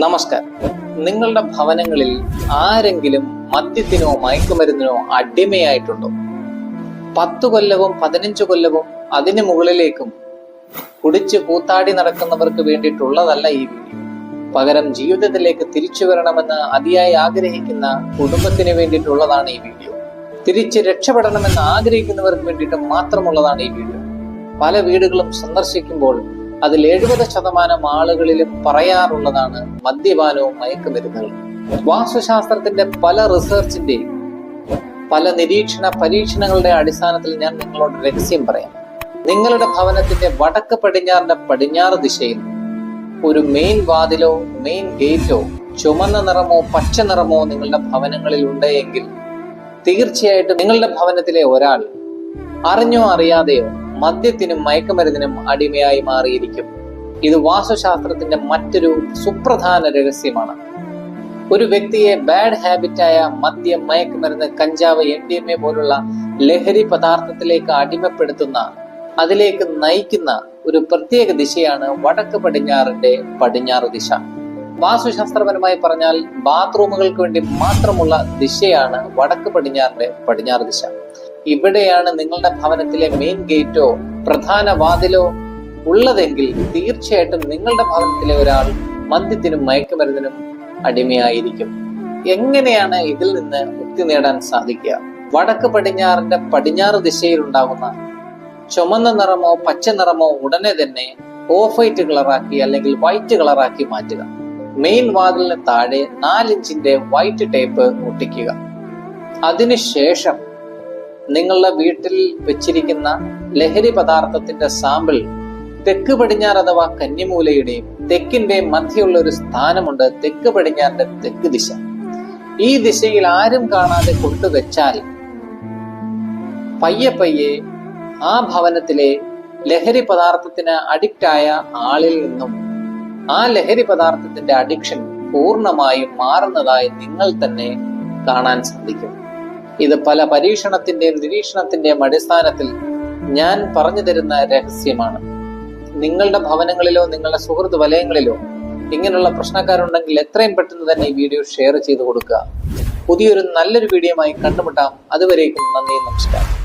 നമസ്കാരം. നിങ്ങളുടെ ഭവനങ്ങളിൽ ആരെങ്കിലും മദ്യത്തിനോ മയക്കുമരുന്നിനോ അടിമയായിട്ടുണ്ടോ? പത്തു കൊല്ലവും പതിനഞ്ചു കൊല്ലവും അതിനു മുകളിലേക്കും കുടിച്ച് കൂത്താടി നടക്കുന്നവർക്ക് വേണ്ടിയിട്ടുള്ളതല്ല ഈ വീഡിയോ പകരം ജീവിതത്തിലേക്ക് തിരിച്ചു വരണമെന്ന് അതിയായി ആഗ്രഹിക്കുന്ന കുടുംബത്തിന് വേണ്ടിയിട്ടുള്ളതാണ് ഈ വീഡിയോ തിരിച്ച് രക്ഷപ്പെടണമെന്ന് ആഗ്രഹിക്കുന്നവർക്ക് വേണ്ടിയിട്ട് മാത്രമുള്ളതാണ് ഈ വീഡിയോ പല വീടുകളും സന്ദർശിക്കുമ്പോൾ അതിൽ എഴുപത് ശതമാനം ആളുകളിലും പറയാറുള്ളതാണ് മദ്യപാനവും മയക്കുമരുന്നുകളും. വാസ്തുശാസ്ത്രത്തിന്റെ പല റിസർച്ചിന്റെയും പല നിരീക്ഷണ പരീക്ഷണങ്ങളുടെ അടിസ്ഥാനത്തിൽ ഞാൻ നിങ്ങളോട് രഹസ്യം പറയാം. നിങ്ങളുടെ ഭവനത്തിന്റെ വടക്ക് പടിഞ്ഞാറിന്റെ പടിഞ്ഞാറ് ദിശയിൽ ഒരു മെയിൻ വാതിലോ മെയിൻ ഗേറ്റോ ചുമന്ന നിറമോ പച്ച നിറമോ നിങ്ങളുടെ ഭവനങ്ങളിൽ ഉണ്ടെങ്കിൽ തീർച്ചയായിട്ടും നിങ്ങളുടെ ഭവനത്തിലെ ഒരാൾ അറിഞ്ഞോ അറിയാതെയോ മദ്യത്തിനും മയക്കുമരുന്നിനും അടിമയായി മാറിയിരിക്കും. ഇത് വാസ്തുശാസ്ത്രത്തിന്റെ മറ്റൊരു സുപ്രധാന രഹസ്യമാണ്. ഒരു വ്യക്തിയെ ബാഡ് ഹാബിറ്റായ മദ്യം മയക്കുമരുന്ന് കഞ്ചാവ് എൻ ഡി എം എ പോലുള്ള ലഹരി പദാർത്ഥത്തിലേക്ക് അടിമപ്പെടുത്തുന്ന അതിലേക്ക് നയിക്കുന്ന ഒരു പ്രത്യേക ദിശയാണ് വടക്ക് പടിഞ്ഞാറിന്റെ പടിഞ്ഞാറ് ദിശ. വാസ്തുശാസ്ത്രപരമായി പറഞ്ഞാൽ ബാത്റൂമുകൾക്ക് വേണ്ടി മാത്രമുള്ള ദിശയാണ് വടക്ക് പടിഞ്ഞാറിന്റെ പടിഞ്ഞാറ് ദിശ. ഇവിടെയാണ് നിങ്ങളുടെ ഭവനത്തിലെ മെയിൻ ഗേറ്റോ പ്രധാന വാതിലോ ഉള്ളതെങ്കിൽ തീർച്ചയായിട്ടും നിങ്ങളുടെ ഭവനത്തിലെ ഒരാൾ മദ്യത്തിനും മയക്കുമരുന്നിനും അടിമയായിരിക്കും. എങ്ങനെയാണ് ഇതിൽ നിന്ന് മുക്തി നേടാൻ സാധിക്കുക? വടക്ക് പടിഞ്ഞാറിന്റെ പടിഞ്ഞാറ് ദിശയിൽ ഉണ്ടാകുന്ന ചുമന്ന നിറമോ പച്ച നിറമോ ഉടനെ തന്നെ ഓഫ് വൈറ്റ് കളറാക്കി അല്ലെങ്കിൽ വൈറ്റ് കളറാക്കി മാറ്റുക. മെയിൻ വാതിലിന് താഴെ നാലിഞ്ചിന്റെ വൈറ്റ് ടേപ്പ് ഒട്ടിക്കുക. അതിനുശേഷം നിങ്ങളുടെ വീട്ടിൽ വെച്ചിരിക്കുന്ന ലഹരി പദാർത്ഥത്തിന്റെ സാമ്പിൾ തെക്ക് പടിഞ്ഞാറ് അഥവാ കന്നിമൂലയുടെയും തെക്കിന്റെ മധ്യയുള്ള ഒരു സ്ഥാനമുണ്ട്. തെക്ക് പടിഞ്ഞാറിന്റെ തെക്ക് ദിശ. ഈ ദിശയിൽ ആരും കാണാതെ കൊണ്ടുവച്ചാൽ പയ്യെ പയ്യെ ആ ഭവനത്തിലെ ലഹരി പദാർത്ഥത്തിന് അഡിക്റ്റായ ആളിൽ നിന്നും ആ ലഹരി പദാർത്ഥത്തിന്റെ അഡിക്ഷൻ പൂർണമായും മാറുന്നതായി നിങ്ങൾ തന്നെ കാണാൻ സാധിക്കും. ഇത് പല പരീക്ഷണത്തിന്റെയും നിരീക്ഷണത്തിന്റെയും അടിസ്ഥാനത്തിൽ ഞാൻ പറഞ്ഞു തരുന്ന രഹസ്യമാണ്. നിങ്ങളുടെ ഭവനങ്ങളിലോ നിങ്ങളുടെ സുഹൃത്ത് വലയങ്ങളിലോ ഇങ്ങനെയുള്ള പ്രശ്നക്കാരുണ്ടെങ്കിൽ എത്രയും പെട്ടെന്ന് തന്നെ ഈ വീഡിയോ ഷെയർ ചെയ്ത് കൊടുക്കുക. പുതിയൊരു നല്ലൊരു വീഡിയോ ആയി കണ്ടുമുട്ടാം. അതുവരേക്കും നന്ദി നമസ്കാരം.